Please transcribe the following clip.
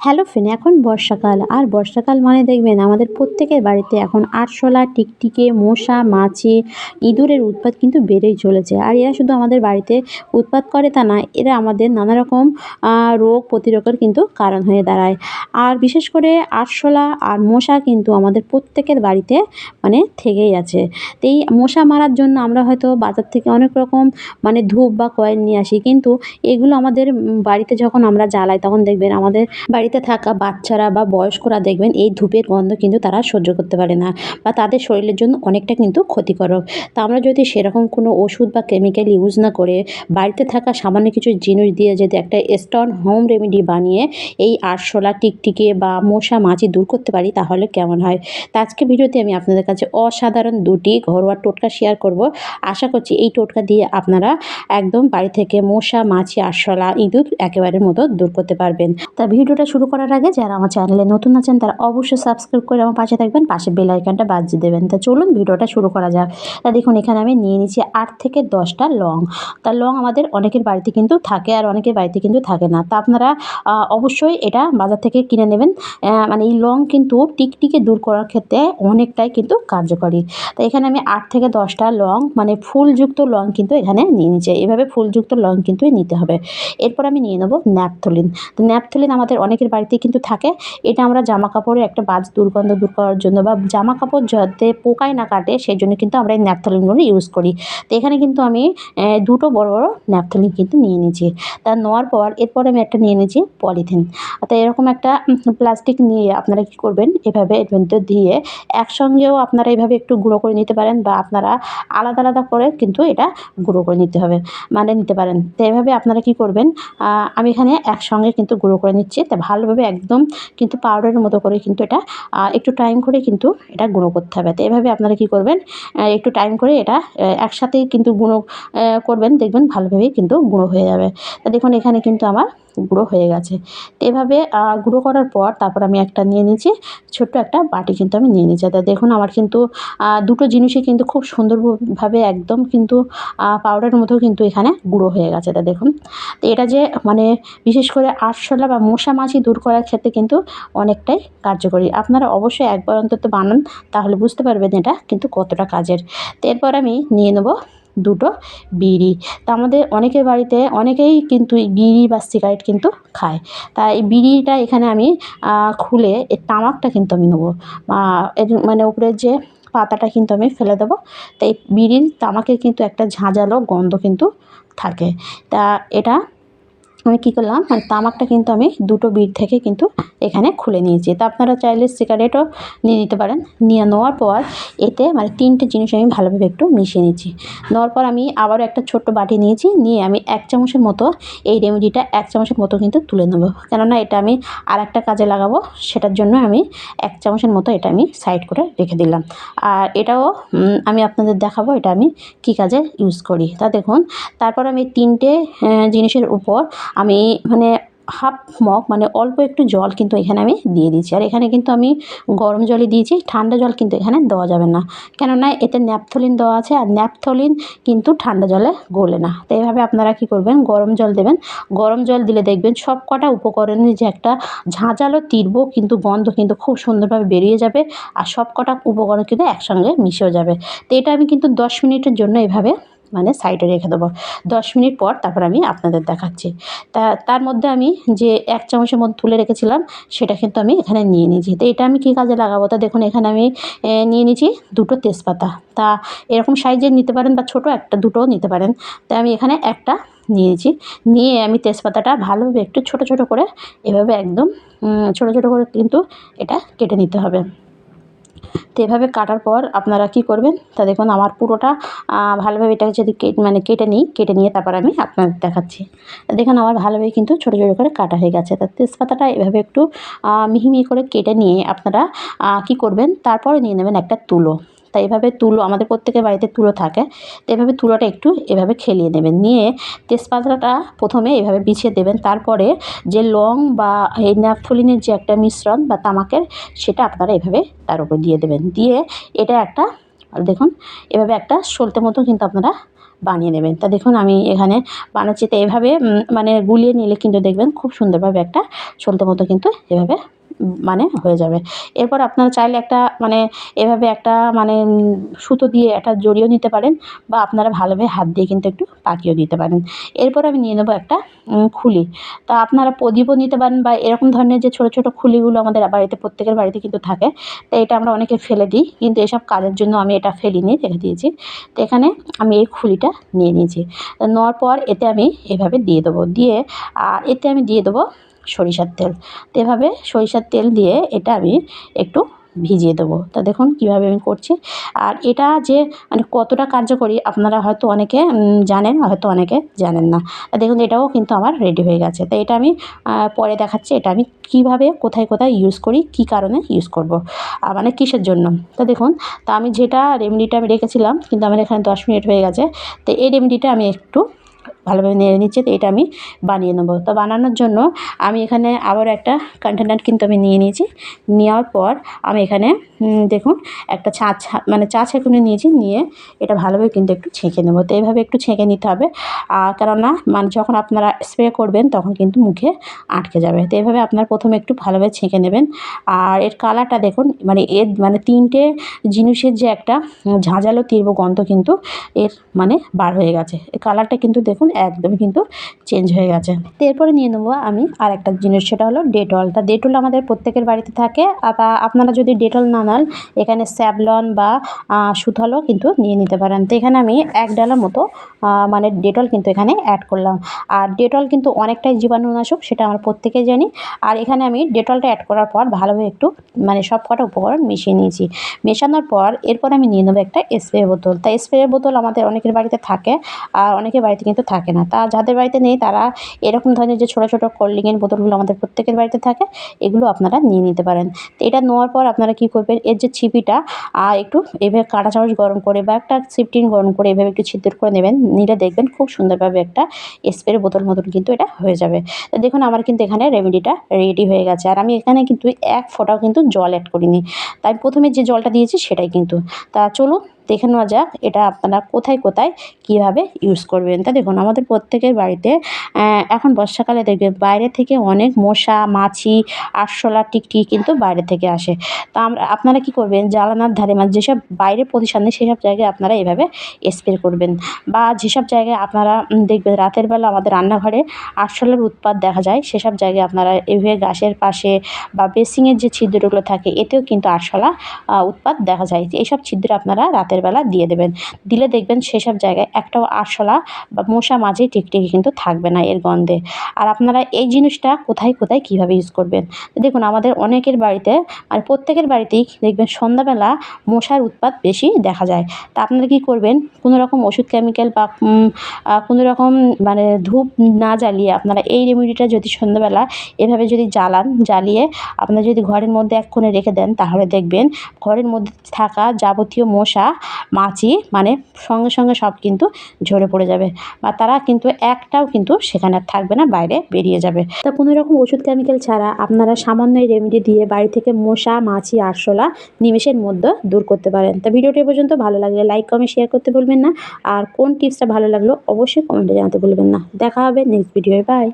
Hello friend এখন বর্ষাকাল। আর বর্ষাকাল মানে দেখবেন আমাদের প্রত্যেকের বাড়িতে এখন আরশোলা, টিকটিকে, মশা, মাছি, ইঁদুরের উৎপাত কিন্তু বেড়েই চলেছে। আর এরা শুধু আমাদের বাড়িতে উৎপাত করে তা নয় এরা আমাদের নানা রকম রোগ প্রতিরোধের কিন্তু কারণ হয়ে দাঁড়ায়। আর বিশেষ করে আরশোলা আর মশা কিন্তু আমাদের প্রত্যেকের বাড়িতে মানে থেকেই আছে। তো এই মশা মারার জন্য আমরা হয়তো বাজার থেকে অনেক রকম মানে ধূপ বা কয়েল নিয়ে আসি। কিন্তু এগুলো আমাদের বাড়িতে যখন আমরা জ্বালাই, তখন দেখবেন আমাদের বাড়িতে থাকা বাচ্চারা বা বয়স্করা দেখবেন এই ধূপের গন্ধ কিন্তু তারা সহ্য করতে পারে না বা তাদের শরীরের জন্য অনেকটা কিন্তু ক্ষতিকারক। তা আমরা যদি সেরকম কোনো ওষুধ বা কেমিক্যাল ইউজ না করে বাড়িতে থাকা সামান্য কিছু জিনিস দিয়ে যদি একটা স্টন হোম রেমেডি বানিয়ে এই আরশোলা, টিকটিকে বা মশা, মাছি দূর করতে পারি, তাহলে কেমন হয়? তা আজকে ভিডিওতে আমি আপনাদের কাছে অসাধারণ দুটি ঘরোয়া টোটকা শেয়ার করব। আশা করছি এই টোটকা দিয়ে আপনারা একদম বাড়ি থেকে মশা, মাছি, আরশোলা, ইঁদুর একেবারে মতো দূর করতে পারবেন। তা ভিডিওটা শুরু করার আগে যারা আমার চ্যানেলে নতুন আছেন, তারা অবশ্যই সাবস্ক্রাইব করে আমার পাশে থাকবেন, পাশে বেল আইকনটা বাজিয়ে দেবেন। তা চলুন ভিডিওটা শুরু করা যাক। তা দেখুন, এখানে আমি নিয়ে নিচ্ছি আট থেকে দশটা লং তা লং আমাদের অনেকের বাড়িতে কিন্তু থাকে আর অনেকের বাড়িতে কিন্তু থাকে না। তা আপনারা অবশ্যই এটা বাজার থেকে কিনে নেবেন। মানে এই লং কিন্তু টিকটিকে দূর করার ক্ষেত্রে অনেকটাই কিন্তু কার্যকরী। তা এখানে আমি আট থেকে দশটা লং মানে ফুলযুক্ত লং কিন্তু এখানে নিয়ে নিচ্ছি এভাবে ফুলযুক্ত লং কিন্তু নিতে হবে। এরপর আমি নিয়ে নেব ন্যাপথলিন। তো ন্যাপথলিন আমাদের অনেকের বাড়িতে কিন্তু থাকে। এটা আমরা জামা কাপড়ের একটা বাজ দুর্গন্ধ দূর করার জন্য বা জামা কাপড় যাতে পোকায় না কাটে সেই জন্য কিন্তু আমরা এই ন্যাপথলিনগুলো ইউজ করি। তো এখানে কিন্তু আমি দুটো বড় বড় ন্যাপথলিন কিন্তু নিয়ে নিয়েছি। তা নেওয়ার পর এরপর আমি একটা নিয়ে নিয়েছি পলিথিন। তো এরকম একটা প্লাস্টিক নিয়ে আপনারা কী করবেন? এভাবে এর মধ্যে দিয়ে একসঙ্গেও আপনারা এভাবে একটু গুঁড়ো করে নিতে পারেন বা আপনারা আলাদা আলাদা করে কিন্তু এটা গুঁড়ো করে নিতে হবে মানে নিতে পারেন। তো এভাবে আপনারা কী করবেন? আমি এখানে একসঙ্গে কিন্তু গুঁড়ো করে নিচ্ছি। তা ভালোভাবে একদম কিন্তু পাউডারের মতো করে কিন্তু এটা একটু টাইম করে কিন্তু এটা গুঁড়ো করতে হবে। তো এভাবে আপনারা কী করবেন একটু টাইম করে এটা একসাথেই কিন্তু গুঁড়ো করবেন, দেখবেন ভালোভাবেই কিন্তু গুঁড়ো হয়ে যাবে। তা দেখুন এখানে কিন্তু আমার গুঁড়ো হয়ে গেছে। এভাবে গুঁড়ো করার পর তারপর আমি একটা নিয়ে নিয়েছি। ছোট্ট একটা বাটি কিন্তু আমি নিয়ে নিয়েছি। তা দেখুন আমার কিন্তু দুটো জিনিসই কিন্তু খুব সুন্দরভাবে একদম কিন্তু পাউডারের মতো কিন্তু এখানে গুঁড়ো হয়ে গেছে। তা দেখুন, তো এটা যে মানে বিশেষ করে আরশোলা বা মশা মাছি দূর করার ক্ষেত্রে কিন্তু অনেকটাই কার্যকরী। আপনারা অবশ্যই একবার অন্তত বানান, তাহলে বুঝতে পারবেন এটা কিন্তু কতটা কাজের। তো এরপর আমি নিয়ে নেব দুটো বিড়ি। তা আমাদের অনেকের বাড়িতে, অনেকেই কিন্তু এই বিড়ি বা সিগারেট কিন্তু খায়। তাই বিড়িটা এখানে আমি খুলে এর তামাকটা কিন্তু আমি নেব। এর মানে উপরের যে পাতাটা কিন্তু আমি ফেলে দেবো। তাই বিড়ির তামাকের কিন্তু একটা ঝাঁঝালো গন্ধ কিন্তু থাকে। তা এটা আমি কী করলাম? মানে তামাকটা কিন্তু আমি দুটো বিট থেকে কিন্তু এখানে খুলে নিয়েছি। তা আপনারা চাইলে সিগারেটও নিয়ে নিতে পারেন। নিয়ে নেওয়ার পর এতে মানে তিনটে জিনিস আমি ভালোভাবে একটু মিশিয়ে নিচ্ছি। নেওয়ার পর আমি আবারও একটা ছোট্ট বাটি নিয়েছি। নিয়ে আমি এক চামচের মতো এই রেমেডিটা এক চামচের মতো কিন্তু তুলে নেব। কেননা এটা আমি আর একটা কাজে লাগাবো। সেটার জন্য আমি এক চামচের মতো এটা আমি সাইড করে রেখে দিলাম। আর এটাও আমি আপনাদের দেখাবো এটা আমি কী কাজে ইউজ করি। তা দেখুন, তারপর আমি তিনটে জিনিসের উপর আমি মানে হাফ মগ মানে অল্প একটু জল কিন্তু এখানে আমি দিয়ে দিচ্ছি আর এখানে কিন্তু আমি গরম জলই দিয়েছি, ঠান্ডা জল কিন্তু এখানে দেওয়া যাবে না। কেননা এতে ন্যাপথলিন দেওয়া আছে, আর ন্যাপথলিন কিন্তু ঠান্ডা জলে গলে না। তো এইভাবে আপনারা কী করবেন? গরম জল দেবেন। গরম জল দিলে দেখবেন সব কটা উপকরণের যে একটা ঝাঁঝালো তীব্র কিন্তু গন্ধ কিন্তু খুব সুন্দরভাবে বেরিয়ে যাবে, আর সব কটা উপকরণ কিন্তু একসঙ্গে মিশেও যাবে। তো এটা আমি কিন্তু দশ মিনিটের জন্য এভাবে মানে সাইডে রেখে দেবো। দশ মিনিট পর তারপর আমি আপনাদের দেখাচ্ছি। তা, তার মধ্যে আমি যে এক চামচের মধ্যে তুলে রেখেছিলাম, সেটা কিন্তু আমি এখানে নিয়ে নিয়েছি। তো এটা আমি কী কাজে লাগাবো? তা দেখুন, এখানে আমি নিয়ে নিয়েছি দুটো তেজপাতা। তা এরকম সাইজের নিতে পারেন বা ছোটো একটা, দুটোও নিতে পারেন। তাই আমি এখানে একটা নিয়েছি। নিয়ে আমি তেজপাতাটা ভালোভাবে একটু ছোটো ছোটো করে এভাবে একদম ছোটো ছোটো করে কিন্তু এটা কেটে নিতে হবে। তো এভাবে কাটার পর আপনারা কি করবেন? তা দেখুন, আমার পুরোটা ভালোভাবে এটাকে যদি মানে কেটে নিই, কেটে নিয়ে তারপর আমি আপনাদের দেখাচ্ছি। দেখুন, আমার ভালোভাবে কিন্তু ছোটো ছোটো করে কাটা হয়ে গেছে। তা তেজপাতাটা এভাবে একটু মিহি মিহি করে কেটে নিয়ে আপনারা কি করবেন? তারপরে নিয়ে নেবেন একটা তুলো। তাই এভাবে তুলো, আমাদের প্রত্যেকের বাড়িতে তুলো থাকে। তো এভাবে তুলোটা একটু এভাবে খেলিয়ে নেবেন। নিয়ে তেজপাতাটা প্রথমে এভাবে বিছিয়ে দেবেন। তারপরে যে লং বা এই ন্যাপথলিনের যে একটা মিশ্রণ বা তামাকের, সেটা আপনারা এভাবে তার উপর দিয়ে দেবেন। দিয়ে এটা একটা, দেখুন, এভাবে একটা সলতে মতো কিন্তু আপনারা বানিয়ে নেবেন। তা দেখুন, আমি এখানে বানাচ্ছি। তো এভাবে মানে গুলিয়ে নিলে কিন্তু দেখবেন খুব সুন্দরভাবে একটা সলতে মতো কিন্তু এভাবে মানে হয়ে যাবে। এরপর আপনারা চাইলে একটা মানে এভাবে একটা মানে সুতো দিয়ে একটা জড়িয়েও নিতে পারেন বা আপনারা ভালোভাবে হাত দিয়ে কিন্তু একটু পাকিয়েও দিতে পারেন। এরপর আমি নিয়ে নেব একটা খুলি। তা আপনারা প্রদীপও নিতে পারেন বা এরকম ধরনের যে ছোটো ছোটো খুলিগুলো আমাদের বাড়িতে, প্রত্যেকের বাড়িতে কিন্তু থাকে, তো এটা আমরা অনেকে ফেলে দিই। কিন্তু এসব কাজের জন্য আমি এটা ফেলিনি, রেখে দিয়েছি। তো এখানে আমি এই খুলিটা নিয়ে নিয়েছি। নেওয়ার পর এতে আমি এভাবে দিয়ে দেবো। দিয়ে আর এতে আমি দিয়ে দেবো সরিষার তেল। তো এভাবে সরিষার তেল দিয়ে এটা আমি একটু ভিজিয়ে দেবো। তা দেখুন কীভাবে আমি করছি। আর এটা যে মানে কতটা কার্যকরী আপনারা হয়তো অনেকে জানেন, হয়তো অনেকে জানেন না। তা দেখুন এটাও কিন্তু আমার রেডি হয়ে গেছে। তো এটা আমি পরে দেখাচ্ছি এটা আমি কীভাবে, কোথায় কোথায় ইউজ করি, কী কারণে ইউজ করব মানে কিসের জন্য। তা দেখুন, তা আমি যেটা রেমেডিটা আমি রেখেছিলাম, কিন্তু আমার এখানে দশ মিনিট হয়ে গেছে। তো এই রেমেডিটা আমি একটু ভালোভাবে নেড়ে নিচ্ছি, তো এটা আমি বানিয়ে নেব। তো বানানোর জন্য আমি এখানে আবার একটা কন্টেনার কিন্তু আমি নিয়ে নিয়েছি। নেওয়ার পর আমি এখানে দেখুন, একটা চা ছা- মানে চা ছেঁকুনি নিয়েছি, নিয়ে এটা ভালোভাবে কিন্তু একটু ছেঁকে নেব। তো এইভাবে একটু ছেঁকে নিতে হবে। আর কেননা মানে যখন আপনারা স্প্রে করবেন, তখন কিন্তু মুখে আটকে যাবে। তো এইভাবে আপনার প্রথমে একটু ভালোভাবে ছেঁকে নেবেন। আর এর কালারটা দেখুন মানে এর মানে তিনটে জিনিসের যে একটা ঝাঁঝালো তীব্র গন্ধ কিন্তু এর মানে বার হয়ে গেছে। এই কালারটা কিন্তু দেখুন একদমই কিন্তু চেঞ্জ হয়ে গেছে। তো এরপরে নিয়ে নেব আমি আর একটা জিনিস, সেটা হলো ডেটল তা ডেটল আমাদের প্রত্যেকের বাড়িতে থাকে। আপনারা যদি ডেটল না নেন, এখানে স্যাভলন বা সুথলও কিন্তু নিয়ে নিতে পারেন। তো এখানে আমি এক ডালার মতো মানে ডেটল কিন্তু এখানে অ্যাড করলাম। আর ডেটল কিন্তু অনেকটাই জীবাণুনাশক, সেটা আমরা প্রত্যেকেই জানি। আর এখানে আমি ডেটলটা অ্যাড করার পর ভালোভাবে একটু মানে সব কটা উপকরণ মিশিয়ে নিয়েছি। মেশানোর পর এরপর আমি নিয়ে নেব একটা স্প্রে বোতল। তা স্প্রে বোতল আমাদের অনেকের বাড়িতে থাকে, আর অনেকের বাড়িতে কিন্তু থাকে। না। তা যাদের বাড়িতে নেই, তারা এরকম ধরনের যে ছোটো ছোটো কোল্ড ড্রিঙ্কের বোতলগুলো আমাদের প্রত্যেকের বাড়িতে থাকে, এগুলো আপনারা নিয়ে নিতে পারেন। তো এটা নেওয়ার পর আপনারা কী করবেন, এর যে ছিপিটা একটু এভাবে কাঁটা চামচ গরম করে বা একটা সিফটিন গরম করে এভাবে একটু ছিদ্র করে নেবেন, নিলে দেখবেন খুব সুন্দরভাবে একটা স্প্রে বোতল মতন কিন্তু এটা হয়ে যাবে। তো দেখুন, আমার কিন্তু এখানে রেমেডিটা রেডি হয়ে গেছে। আর আমি এখানে কিন্তু এক ফোঁটাও কিন্তু জল অ্যাড করিনি। তাই প্রথমে যে জলটা দিয়েছি, সেটাই কিন্তু। তা চলুন দেখে নেওয়া যাক এটা আপনারা কোথায় কোথায় কীভাবে ইউজ করবেন। তা দেখুন আমাদের প্রত্যেকের বাড়িতে এখন বর্ষাকালে দেখবেন বাইরে থেকে অনেক মশা মাছি আরশোলা টিকটিকি কিন্তু বাইরে থেকে আসে। তা আমরা আপনারা কী করবেন? জ্বালানার ধারে মানে যেসব বাইরে পজিশন নেই সেসব জায়গায় আপনারা এভাবে স্প্রে করবেন। বা যেসব জায়গায় আপনারা দেখবেন রাতের বেলা আমাদের রান্নাঘরে আরশোলার উৎপাত দেখা যায় সেসব জায়গায় আপনারা এভাবে গাছের পাশে বা বেসিংয়ের যে ছিদ্রগুলো থাকে এতেও কিন্তু আরশোলা আহ, উৎপাত দেখা যায়। এইসব ছিদ্র আপনারা রাতের বেলা দিয়ে দেবেন। দিলে দেখবেন সেসব জায়গায় একটাও আরশোলা বা মশা মাঝি টিকটিকি কিন্তু থাকবে না এর গন্ধে। আর আপনারা এই জিনিসটা কোথায় কোথায় কীভাবে ইউজ করবেন? দেখুন, আমাদের অনেকের বাড়িতে আর প্রত্যেকের বাড়িতেই দেখবেন সন্ধ্যাবেলা মশার উৎপাত বেশি দেখা যায়। তা আপনারা কী করবেন? কোনো রকম ওষুধ কেমিক্যাল বা কোনো রকম মানে ধূপ না জ্বালিয়ে আপনারা এই রেমেডিটা যদি সন্ধ্যাবেলা এভাবে যদি জ্বালান, জ্বালিয়ে আপনারা যদি ঘরের মধ্যে এক কোণে রেখে দেন, তাহলে দেখবেন ঘরের মধ্যে থাকা যাবতীয় মশা মাছি মানে সঙ্গে সঙ্গে সব কিন্তু ঝরে পড়ে যাবে। বা তারা কিন্তু একটাও কিন্তু সেখানে থাকবে না, বাইরে বেরিয়ে যাবে। তা কোনো রকম ওষুধ কেমিক্যাল ছাড়া আপনারা সামান্য এই রেমেডি দিয়ে বাড়ি থেকে মশা, মাছি, আরশোলা নিমেষের মধ্যে দূর করতে পারেন। তা ভিডিওটি পর্যন্ত ভালো লাগলে লাইক কমেন্ট শেয়ার করতে ভুলবেন না। আর কোন টিপসটা ভালো লাগল অবশ্যই কমেন্টে জানাতে ভুলবেন না। দেখা হবে নেক্সট ভিডিওয়ে বাই